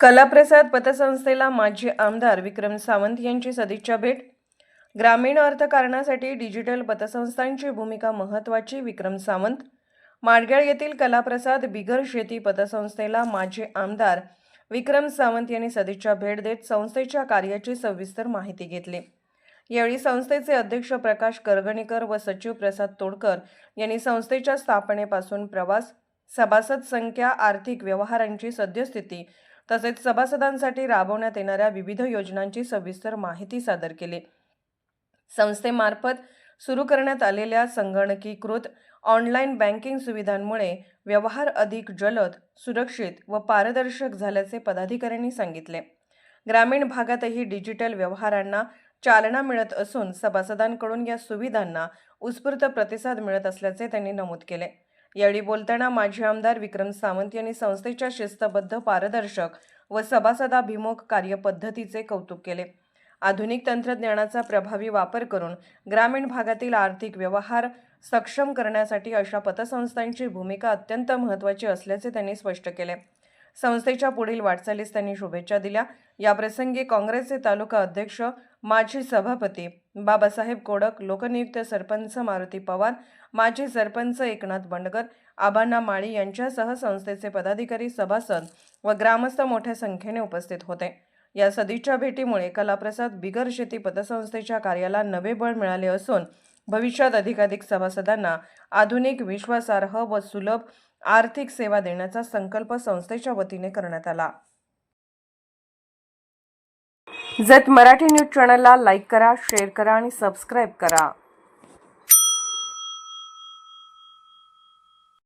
कलाप्रसाद पतसंस्थेला माजी आमदार विक्रम सावंत यांची सदिच्छा भेट. ग्रामीण अर्थकारणासाठी डिजिटल पतसंस्थांची भूमिका महत्त्वाची विक्रम सावंत. माडगळ येथील कलाप्रसाद बिगर शेती पतसंस्थेला माजी आमदार विक्रम सावंत यांनी सदिच्छा भेट देत संस्थेच्या कार्याची सविस्तर माहिती घेतली. यावेळी संस्थेचे अध्यक्ष प्रकाश करगणीकर व सचिव प्रसाद तोडकर यांनी संस्थेच्या स्थापनेपासून प्रवास सभासद संख्या आर्थिक व्यवहारांची सद्यस्थिती तसेच सभासदांसाठी राबवण्यात येणाऱ्या विविध योजनांची सविस्तर माहिती सादर केली. संस्थेमार्फत सुरू करण्यात आलेल्या संगणकीकृत ऑनलाईन बँकिंग सुविधांमुळे व्यवहार अधिक जलद सुरक्षित व पारदर्शक झाल्याचे पदाधिकाऱ्यांनी सांगितले. ग्रामीण भागातही डिजिटल व्यवहारांना चालना मिळत असून सभासदांकडून या सुविधांना उत्स्फूर्त प्रतिसाद मिळत असल्याचे त्यांनी नमूद केले. यावेळी बोलताना माजी आमदार विक्रम सावंत यांनी संस्थेच्या शिस्तबद्ध पारदर्शक व सभासदाभिमुख कार्यपद्धतीचे कौतुक केले. आधुनिक तंत्रज्ञानाचा प्रभावी वापर करून ग्रामीण भागातील आर्थिक व्यवहार सक्षम करण्यासाठी अशा पतसंस्थांची भूमिका अत्यंत महत्त्वाची असल्याचे त्यांनी स्पष्ट केले. संस्थेच्या पुढील वाटचालीस त्यांनी शुभेच्छा दिल्या. याप्रसंगी काँग्रेसचे तालुका अध्यक्ष माजी सभापती बाबासाहेब कोडक लोकनियुक्त सरपंच मारुती पवार माजी सरपंच एकनाथ बंडगर आबांना माळी यांच्यासह संस्थेचे पदाधिकारी सभासद व ग्रामस्थ मोठ्या संख्येने उपस्थित होते. या सदिच्छा भेटीमुळे कलाप्रसाद बिगर शेती पतसंस्थेच्या कार्याला नवे बळ मिळाले असून भविष्यात अधिकाधिक सभासदांना आधुनिक विश्वासार्ह व सुलभ आर्थिक सेवा देण्याचा संकल्प संस्थेच्या वतीने करण्यात आला. जत मराठी न्यूज चॅनलला लाईक करा शेअर करा आणि सबस्क्राईब करा.